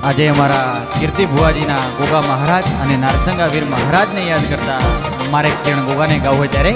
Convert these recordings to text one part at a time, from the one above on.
આજે અમારા કીર્તિ ભુવાજીના ગોગા મહારાજ અને નારસંગા વીર મહારાજને યાદ કરતા મારે કિરણ ગોગાને ગાવું હોય ત્યારે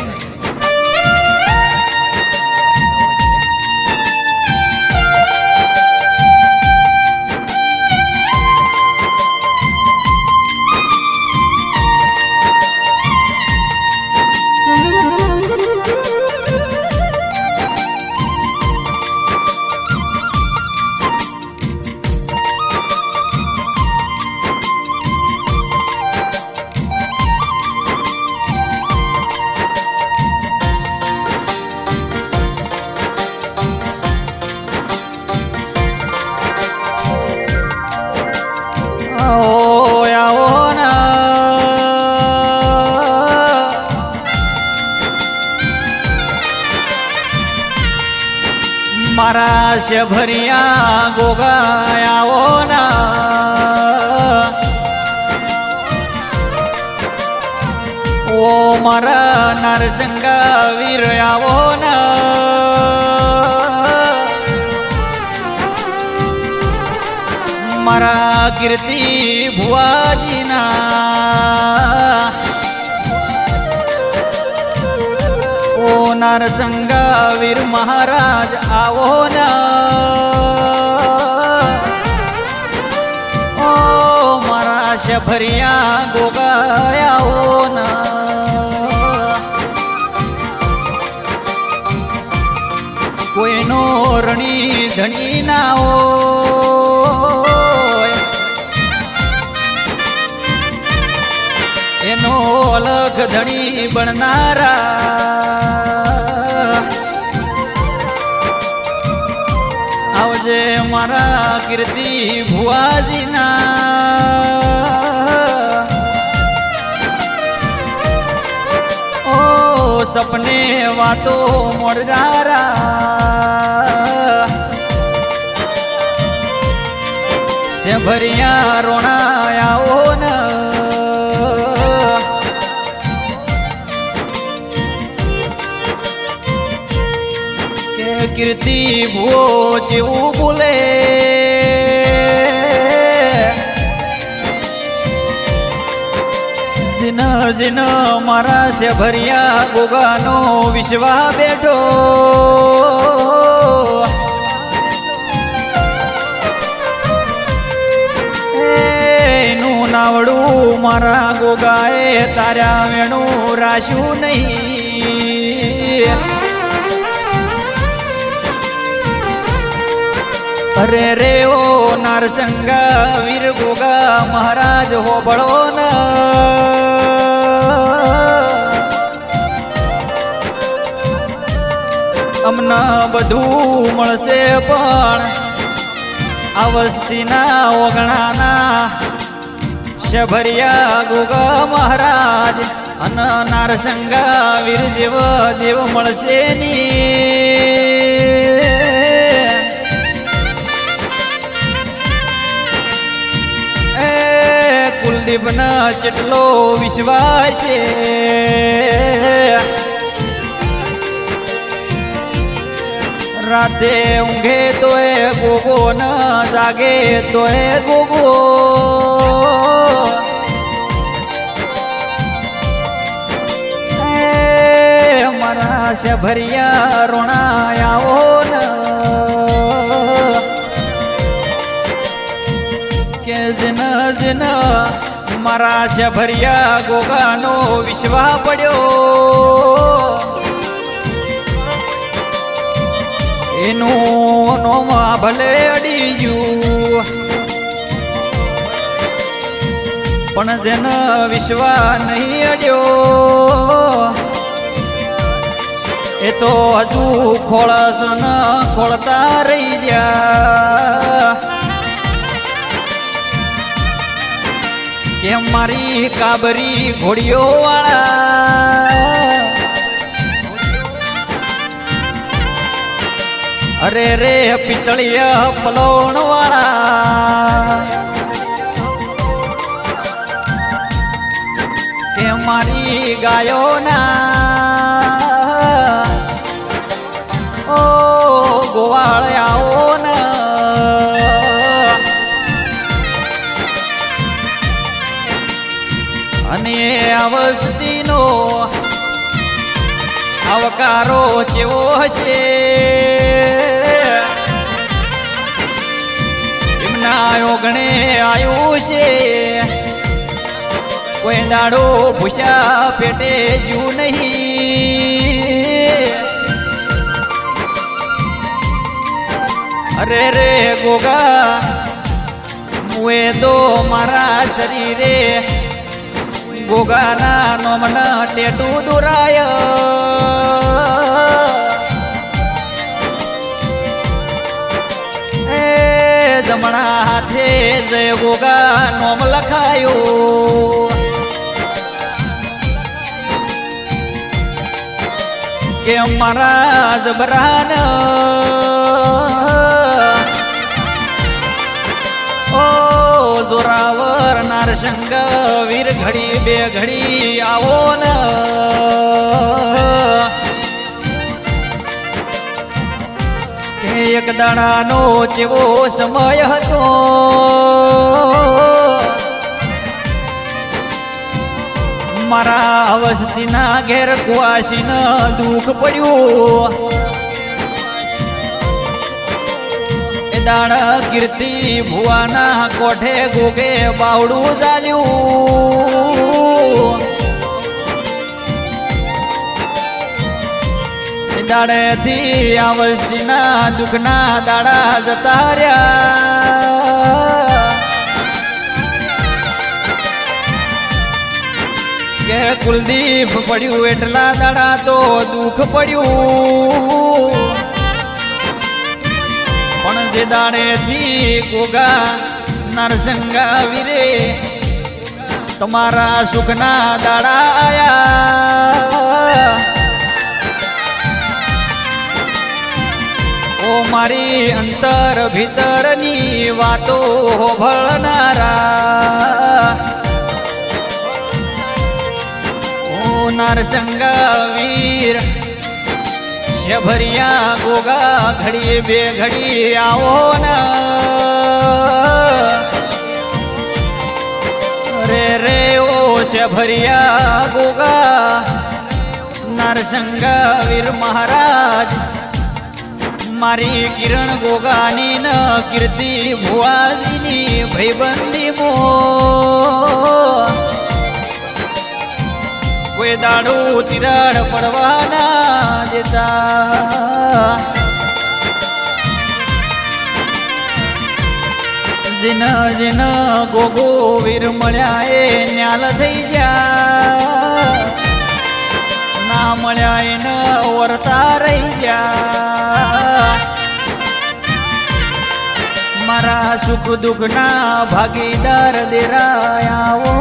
મારા શભરિયા ગોગા આવો ના. ઓ મારા નરસંગા વીર આવો ના. મારા કીર્તિ ભુવાજીના ઓ નરસંગા વીર મહારાજ આવો ઓ મારા શભરિયા ગોગા આવો ના. કોઈનો રણી ધણી ના હોય એનો અલગ ધણી બનનારા. આવજે મારા કીર્તિ ભુવાજીના. ઓ સપને વાતો મોરડારા છે ભરિયા રોણાયાઓ કીર્તિ ભૂવો જેવું બોલે. જીન જીન મારા છે ભર્યા ગોગાનો વિશ્વા બેઠો. નાવડું મારા ગોગાએ તારા વેણું રાશું નહીં. અરે રે ઓ નારસંગા વીર ગોગા મહારાજ હોબળો ન અમને બધું મળશે પણ આ વસ્તીના ઓગણાના શભરિયા ગોગા મહારાજ અન નારસંગા વીર જેવ દેવ મળશે ની કુલદીપના જેટલો વિશ્વાસ છે. રાતે ઊંઘે તોય ગોગો ન જાગે તોય ગોગો. મારા શભરિયા રોણાયાઓ ન મારા શભરિયા ગોગાનો વિશ્વા પડ્યો. એનું નોમાં ભલે અડી ગયું. પણ જેન વિશ્વા નહીં અડ્યો, એ તો હજુ ખોળસ ન ખોળતા રહી મારી કાબરી ઘોડીઓ વાળા. અરે રે પિતળિયા પલોણ વાળા. કે મારી ગાયોના ઓ ગોવાળ આવો વસ્તીનો આવકારો જેવો હશે એમના ઓગણે આવ્યું છે. કોઈ દાડો ભૂસા પેટે જુ નહીં. અરે રે ગોગા, મુએ તો મારા શરીરે ગોગાના નોમના ટેટુ દુરાય. એ જમણા હાથે જય ગોગા નોમ લખાયો. કે મારા જબરાન ઓ જોરાવર નારસંગ વીર ઘડી, બે ઘડી આવો ન. એક દાડાનો જેવો સમય હતો. મારા અવસ્થિના ઘેર કુવાસીન દુઃખ પડ્યું. દાડ કીર્તિ ભુવાના કોઠે ગોગે બાવડું ચાલ્યું દાડેથી આ દુઃખના દાડા જતા રહ્યા. કે કુલદીપ પડ્યું એટલા દાડા તો દુઃખ પડ્યું. પણ જે દાડેથી ગોગા નરસંગા વીરે તમારા સુખના દાડા આયા. ઓ મારી અંતર ભીતરની વાતો ભળનારા. ઓ નરસંગા વીર શભરિયા ગોગા ઘડી બે ઘડી આવો ને. રે રે ઓ શભરિયા ગોગા, નરસંગ વીર મહારાજ, મારી કિરણ ગોગાની ન કીર્તિ ભુવાજીની ભયબંધી મો કોઈ દાડું તિરાડ પડવાના જતા જીન જીન ગોગો વીર મળ્યા એ ન્યાલ થઈ જા ના મળ્યા એને વરતા રહી જા મારા સુખ દુઃખના ભાગીદાર દેરાયાઓ